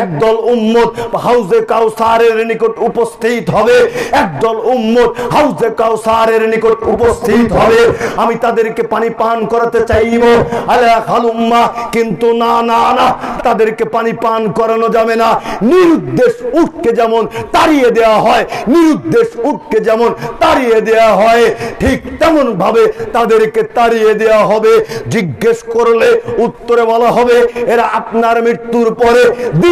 একদল উম্মত হাউজে কাউসারের নিকট উপস্থিত হবে। একদল উম্মত হাউজে কাউসারের নিকট উপস্থিত হবে। আমি তাদেরকে পানি পান করাতে চাইব। আলা খালুম্মা, কিন্তু না না না, তাদেরকে পানি পান করানো যাবে না। নিরুদ্দেশ উঠকে যেমন তাড়িয়ে দেওয়া হয়, নিরুদ্দেশ উঠকে যেমন তাড়িয়ে দেওয়া হয়, ঠিক তেমন ভাবে তাদেরকে তাড়িয়ে দেওয়া হবে। জিজ্ঞেস করলে উত্তরে বলা হবে, এরা আপনার মৃত্যুর পরে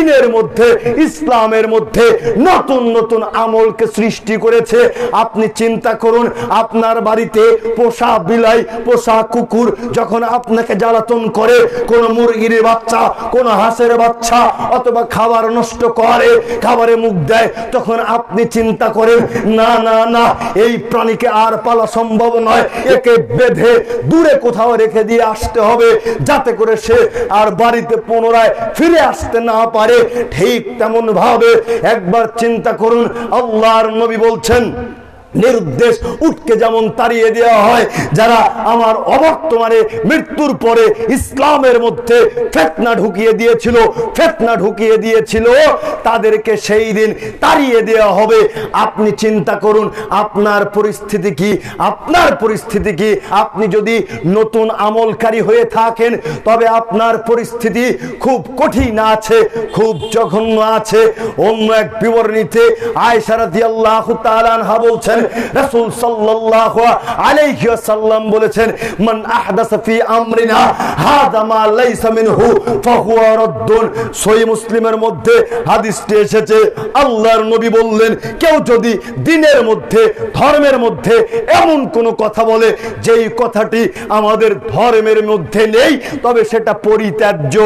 দিনের মধ্যে, ইসলামের মধ্যে নতুন নতুন আমলকে সৃষ্টি করেছে। আপনি চিন্তা করুন, আপনার বাড়িতে পোষা বিলাই, পোষা কুকুর যখন আপনাকে জ্বালাতন করে, কোন মুরগির বাচ্চা, কোন হাঁসের বাচ্চা অথবা খাবার নষ্ট করে, খাবারে মুখ দেয়, তখন আপনি চিন্তা করেন, না না না, এই প্রাণীকে আর পালা সম্ভব নয়। একে বেঁধে দূরে কোথাও রেখে দিয়ে আসতে হবে, যাতে করে সে আর বাড়িতে পুনরায় ফিরে আসতে না পারে। ঠিক তেমন ভাবে একবার চিন্তা করুন আল্লাহর নবী বলছেন নিরুদ্দেশ উঠকে যেমন তাড়িয়ে দেওয়া হয়, যারা আমার অবর্তমানে মৃত্যুর পরে ইসলামের মধ্যে ফেতনা ঢুকিয়ে দিয়েছিল, ফেতনা ঢুকিয়ে দিয়েছিল, তাদেরকে সেই দিন তাড়িয়ে দেওয়া হবে। আপনি চিন্তা করুন, আপনার পরিস্থিতি কি? আপনার পরিস্থিতি কি? আপনি যদি নতুন আমলকারী হয়ে থাকেন, তবে আপনার পরিস্থিতি খুব কঠিন আছে, খুব জঘন্য আছে। অন্য এক বিবরণীতে আয়সারাদি আল্লাহ বলছেন রাসূল সাল্লাল্লাহু আলাইহি ওয়াসাল্লাম বলেছেন, মান ফি আমরিনা, হাদা মা লাইসা মিনহু, ফাহুয়া রাদ্দুন। সহিহ মুসলিমের মধ্যে হাদিসটি এসেছে, আল্লাহর নবী বললেন, কেউ যদি দিনের মধ্যে, ধর্মের মধ্যে এমন কোন কথা বলে, যেই কথাটি আমাদের ধর্মের মধ্যে নেই, তবে সেটা পরিত্যাজ্য।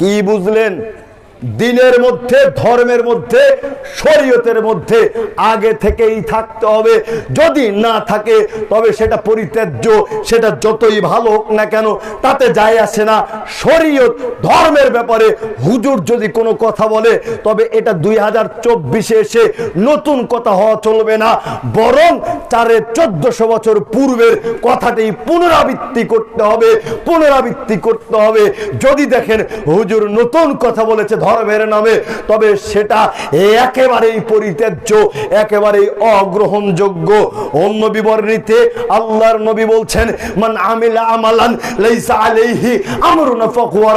কি বুঝলেন? দিনের মধ্যে, ধর্মের মধ্যে, শরীয়তের মধ্যে আগে থেকেই থাকতে হবে। যদি না থাকে, তবে সেটা পরিত্যাজ্য, সেটা যতই ভালো হোক না কেন, তাতে যায় আসে না। শরীয়ত, ধর্মের ব্যাপারে হুজুর যদি কোনো কথা বলে, তবে এটা দুই হাজার চব্বিশে এসে নতুন কথা হওয়া চলবে না। বরং চারে চোদ্দশো বছর পূর্বের কথাটি পুনরাবৃত্তি করতে হবে, পুনরাবৃত্তি করতে হবে। যদি দেখেন হুজুর নতুন কথা বলেছে ধর্মের নামে, তবে সেটা একেবারেই পরিত্যাজ্য, একেবারেই অগ্রহণযোগ্য। অন্য বিবরণীতে আল্লাহর নবী বলছেন, মান আমিলা আমালান লাইসা আলাইহি আমরুনা ফাহুয়া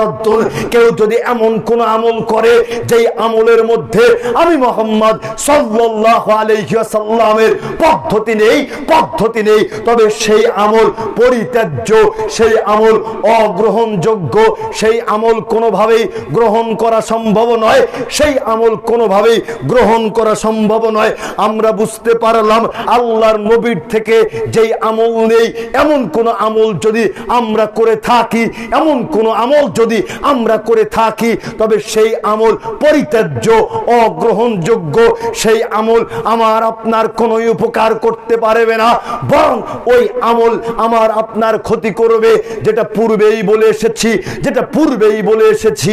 কেউ যদি এমন কোন আমল করে, যেই আমলের মধ্যে আমি মোহাম্মদ সাল্লাল্লাহু আলাইহি ওয়াসাল্লামের পদ্ধতি নেই পদ্ধতি নেই, তবে সেই আমল পরিত্যাজ্য, সেই আমল অগ্রহণযোগ্য, সেই আমল কোনোভাবেই গ্রহণ করা সম্ভব নয়। সেই আমল কোনোভাবেই গ্রহণ করা সম্ভব নয়। আমরা বুঝতে পারলাম আল্লাহর নবীর থেকে যেই আমল নেই, এমন কোন আমল যদি আমরা করে থাকি, এমন কোন আমল যদি আমরা করে থাকি, তবে সেই আমল পরিত্যাজ্য, অগ্রহণযোগ্য, সেই আমল আমার আপনার কোনো উপকার করতে পারবে না। বরং ওই আমল আমার আপনার ক্ষতি করবে, যেটা পূর্বেই বলে এসেছি, যেটা পূর্বেই বলে এসেছি।